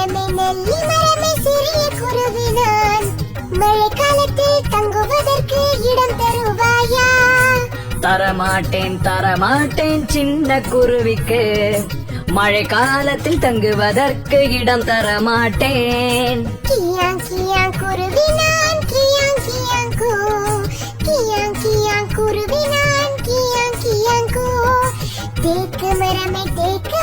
மரமே நெல்லி மரமே சிறிய குருவினான் மழைக்காலத்தில் தங்குவதற்கு இடம் தருவாயா? தரமாட்டேன் தரமாட்டேன் சின்ன குருவிக்கு. மழை காலத்தில் தங்குவதற்கு இடம் தரமாட்டேன். கியாங் கியாங் குருவினான் கியாங் கியாங் கூ. கியாங் கியாங் குருவினான் கியாங் கியாங் கூ. தேக்கு மரமே தேக்கு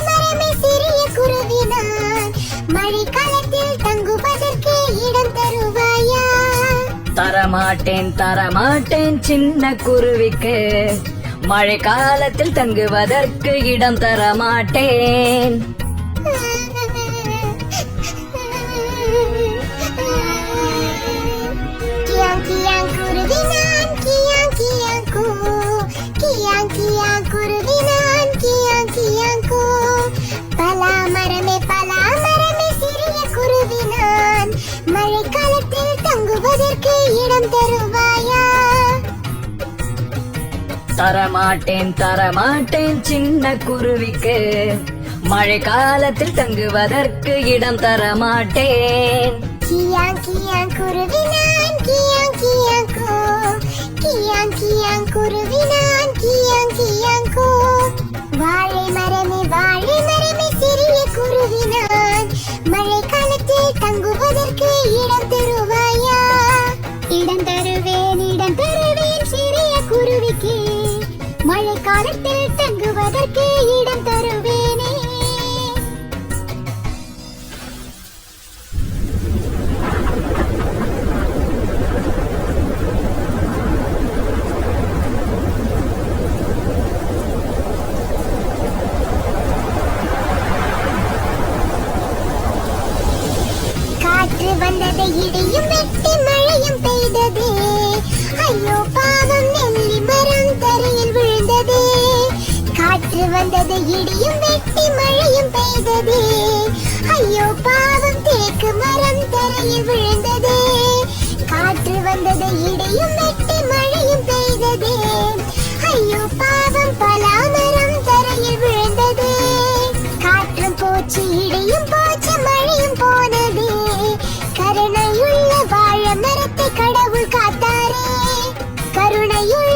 தரமாட்டேன் தரமாட்டேன் சின்ன குருவிக்கு. மழை காலத்தில் தங்குவதற்கு இடம் தரமாட்டேன். தங்குவதற்கு இடம் தருவாயா? தரமாட்டேன் தரமாட்டேன் சின்ன குருவிக்கு. மழை காலத்தில் தங்குவதற்கு இடம் தரமாட்டேன். கியாங் கியாங் குருவினான் கியாங் கியாங் கூ. கியாங் கியாங் குருவினான் கியாங் கியாங் கூ. வாழை மரமே வாழை மரமே சிறிய குருவினான் மழைக்காலத்தில் தங்குவதற்கு காலத்தில் தங்குவதற்கு இடம் தருவேனே. காற்று வந்ததை இடியும் வெட்டி மழையும் காற்று வந்தது இடியும் வெட்டி மழையும் பெய்தது. ஐயோ பாவம் தேக்கு மரம் தரையில் விழுந்தது. காற்று வந்தது இடியும் வெட்டி மழையும் பெய்தது. ஐயோ பாவம் பலா மரம் தரையில் விழுந்தது. காற்றும் போச்சு இடியும் போச்சு மழையும் போனது. கருணையுள்ள வாழ மரத்தை கடவுள் காத்தாரே. கருணையுள்ள